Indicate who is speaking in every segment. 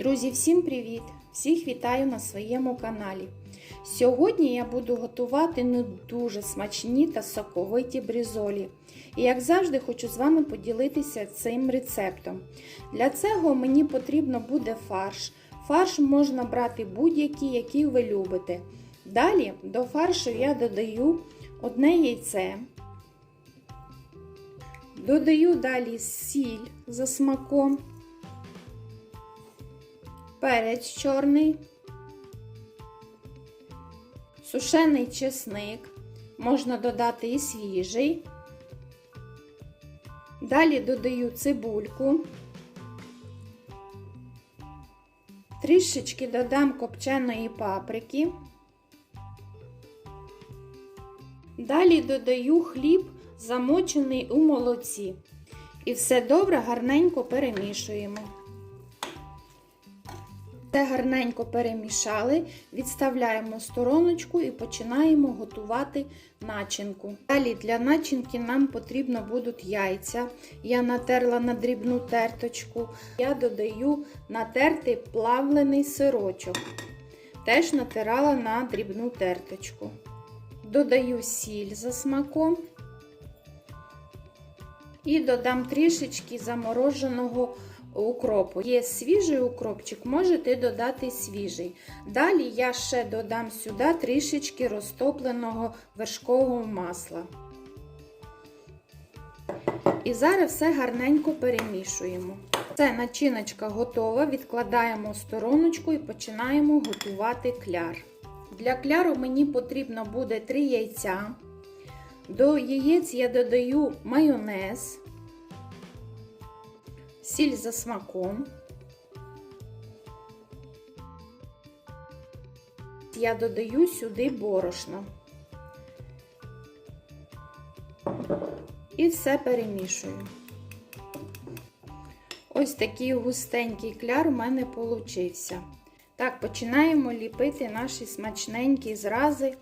Speaker 1: Друзі, всім привіт! Всіх вітаю на своєму каналі. Сьогодні я буду готувати не дуже смачні та соковиті брізолі. І як завжди, хочу з вами поділитися цим рецептом. Для цього мені потрібно буде фарш. Фарш можна брати будь-який, який ви любите. Далі до фаршу я додаю одне яйце. Додаю далі сіль за смаком перець чорний, сушений чесник, можна додати і свіжий. Далі додаю цибульку, трішечки додам копченої паприки. Далі додаю хліб, замочений у молоці. І все добре гарненько перемішуємо. Все гарненько перемішали, відставляємо стороночку і починаємо готувати начинку. Далі для начинки нам потрібно будуть яйця. Я натерла на дрібну терточку. Я додаю натертий плавлений сирочок. Теж натирала на дрібну терточку. Додаю сіль за смаком. І додам трішечки замороженого укропу. Є свіжий укропчик, можете додати свіжий. Далі я ще додам сюди трішечки розтопленого вершкового масла. І зараз все гарненько перемішуємо. Це начиночка готова, відкладаємо в стороночку і починаємо готувати кляр. Для кляру мені потрібно буде 3 яйця. До яєць я додаю майонез сіль за смаком. Я додаю сюди борошно. І все перемішую. Ось такий густенький кляр у мене получився. Так, починаємо ліпити наші смачненькі зрази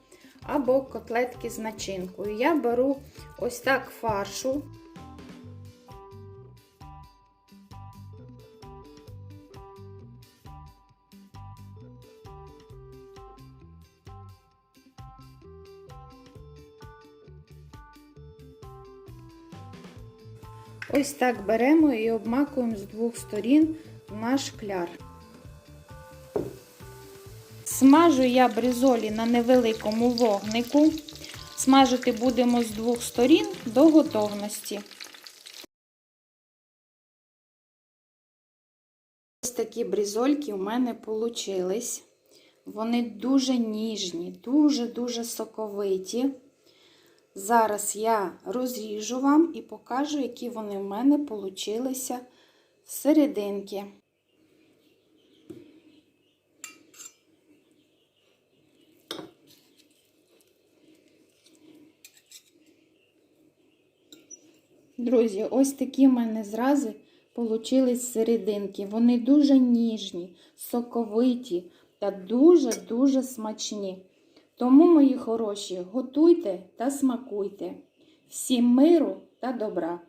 Speaker 1: або котлетки з начинкою. Я беру ось так фаршу. Ось так беремо і обмакуємо з двох сторін наш кляр. Смажу я бризолі на невеликому вогнику. Смажити будемо з двох сторін до готовності. Ось такі бризольки у мене получились. Вони дуже ніжні, дуже-дуже соковиті. Зараз я розріжу вам і покажу, які вони в мене получилися серединки. Друзі, ось такі в мене зрази получились серединки. Вони дуже ніжні, соковиті та дуже-дуже смачні. Тому, мої хороші, готуйте та смакуйте. Всім миру та добра!